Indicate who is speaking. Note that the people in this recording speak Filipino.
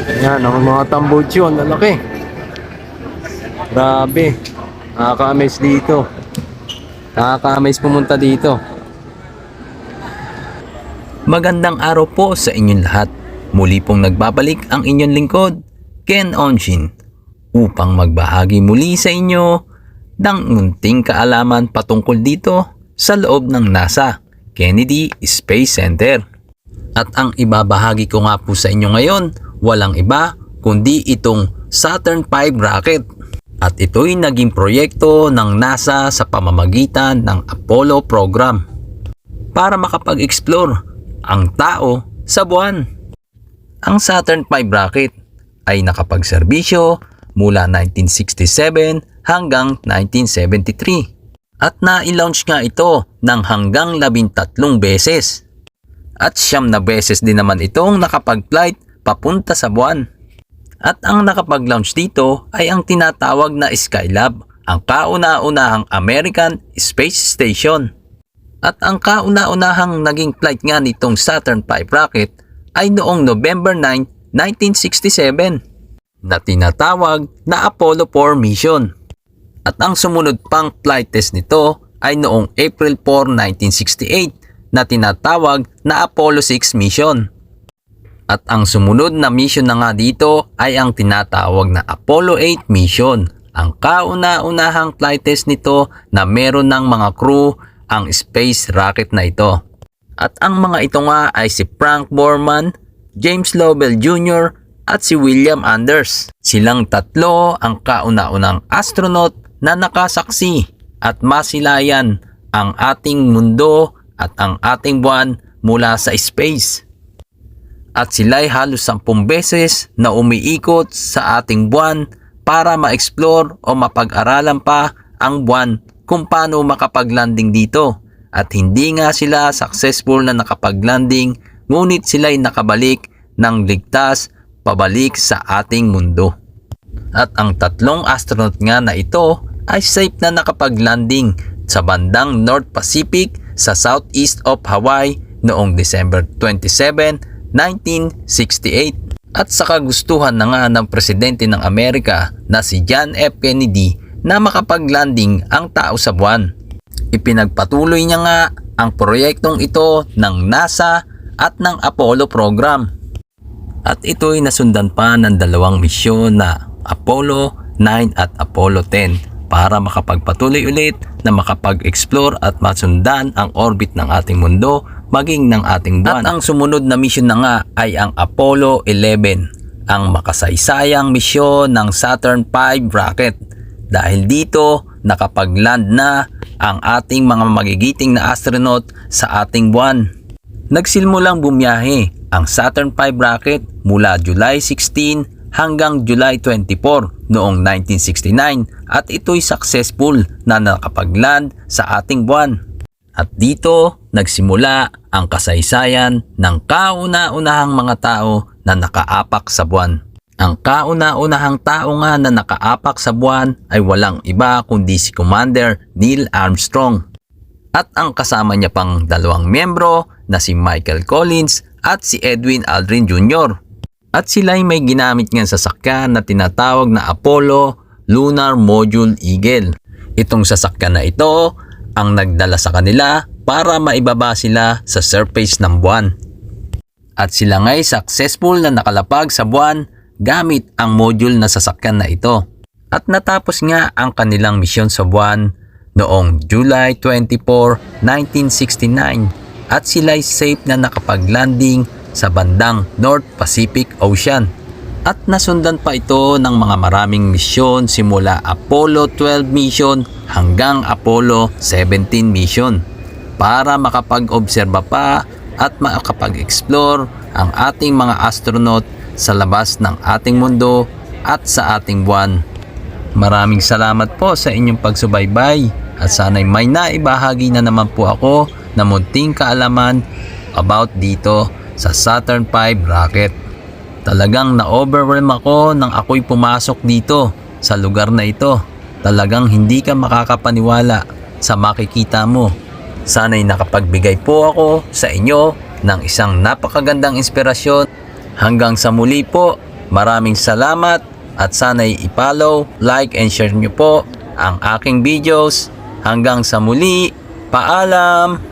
Speaker 1: Yan, ang mga tambucho, ang lalaki. Grabe. Nakaka-amaze dito. Nakaka-amaze pumunta dito.
Speaker 2: Magandang araw po sa inyong lahat. Muli pong nagbabalik ang inyong lingkod, Ken Onshin, upang magbahagi muli sa inyo ng munting kaalaman patungkol dito sa loob ng NASA, Kennedy Space Center. At ang ibabahagi ko nga po sa inyo ngayon, walang iba kundi itong Saturn V rocket. At ito'y naging proyekto ng NASA sa pamamagitan ng Apollo program para makapag-explore ang tao sa buwan. Ang Saturn V rocket ay nakapagserbisyo mula 1967 hanggang 1973 at na-launch nga ito ng hanggang 13 beses. At siyam na beses din naman itong nakapag-flight papunta sa buwan. At ang nakapag-launch dito ay ang tinatawag na Skylab, ang kauna-unahang American Space Station. At ang kauna-unahang naging flight nga nitong Saturn V rocket ay noong November 9, 1967 na tinatawag na Apollo 4 mission. At ang sumunod pang flight test nito ay noong April 4, 1968 na tinatawag na Apollo 6 mission. At ang sumunod na mission na nga dito ay ang tinatawag na Apollo 8 mission. Ang kauna-unahang flight test nito na meron ng mga crew ang space rocket na ito. At ang mga ito nga ay si Frank Borman, James Lovell Jr. at si William Anders. Silang tatlo ang kauna-unang astronaut na nakasaksi at masilayan ang ating mundo at ang ating buwan mula sa space at sila'y halos sampung beses na umiikot sa ating buwan para ma-explore o mapag-aralan pa ang buwan kung paano makapag-landing dito. At hindi nga sila successful na nakapag-landing ngunit sila'y nakabalik ng ligtas pabalik sa ating mundo. At ang tatlong astronaut nga na ito ay safe na nakapag-landing sa bandang North Pacific sa southeast of Hawaii noong December 27, 1968 at sa kagustuhan na nga ng presidente ng Amerika na si John F. Kennedy na makapag-landing ang tao sa buwan. Ipinagpatuloy niya nga ang proyektong ito ng NASA at ng Apollo program. At ito'y nasundan pa ng dalawang misyon na Apollo 9 at Apollo 10 para makapagpatuloy ulit na makapag-explore at masundan ang orbit ng ating mundo maging ng ating buwan. At ang sumunod na mission na nga ay ang Apollo 11, ang makasaysayang misyon ng Saturn V rocket. Dahil dito, nakapag-land na ang ating mga magigiting na astronaut sa ating buwan. Nagsilmulang bumiyahe ang Saturn V rocket mula July 16 hanggang July 24 noong 1969 at ito'y successful na nakapag-land sa ating buwan. At dito nagsimula ang kasaysayan ng kauna-unahang mga tao na nakaapak sa buwan. Ang kauna-unahang tao nga na nakaapak sa buwan ay walang iba kundi si Commander Neil Armstrong. At ang kasama niya pang dalawang miyembro na si Michael Collins at si Edwin Aldrin Jr. At sila ay may ginamit niyang sasakyan na tinatawag na Apollo Lunar Module Eagle. Itong sasakyan na ito ang nagdala sa kanila para maibaba sila sa surface ng buwan. At sila nga'y successful na nakalapag sa buwan gamit ang module na sasakyan na ito. At natapos nga ang kanilang misyon sa buwan noong July 24, 1969 at sila'y safe na nakapag-landing sa bandang North Pacific Ocean. At nasundan pa ito ng mga maraming misyon simula Apollo 12 mission hanggang Apollo 17 mission para makapag-obserba pa at makapag-explore ang ating mga astronaut sa labas ng ating mundo at sa ating buwan. Maraming salamat po sa inyong pagsubaybay at sana'y may naibahagi na naman po ako na munting kaalaman about dito sa Saturn V rocket. Talagang na-overwhelm ako nang ako'y pumasok dito sa lugar na ito. Talagang hindi ka makakapaniwala sa makikita mo. Sana'y nakapagbigay po ako sa inyo ng isang napakagandang inspirasyon. Hanggang sa muli po, Maraming salamat at sana'y i-follow, like and share nyo po ang aking videos. Hanggang sa muli, paalam!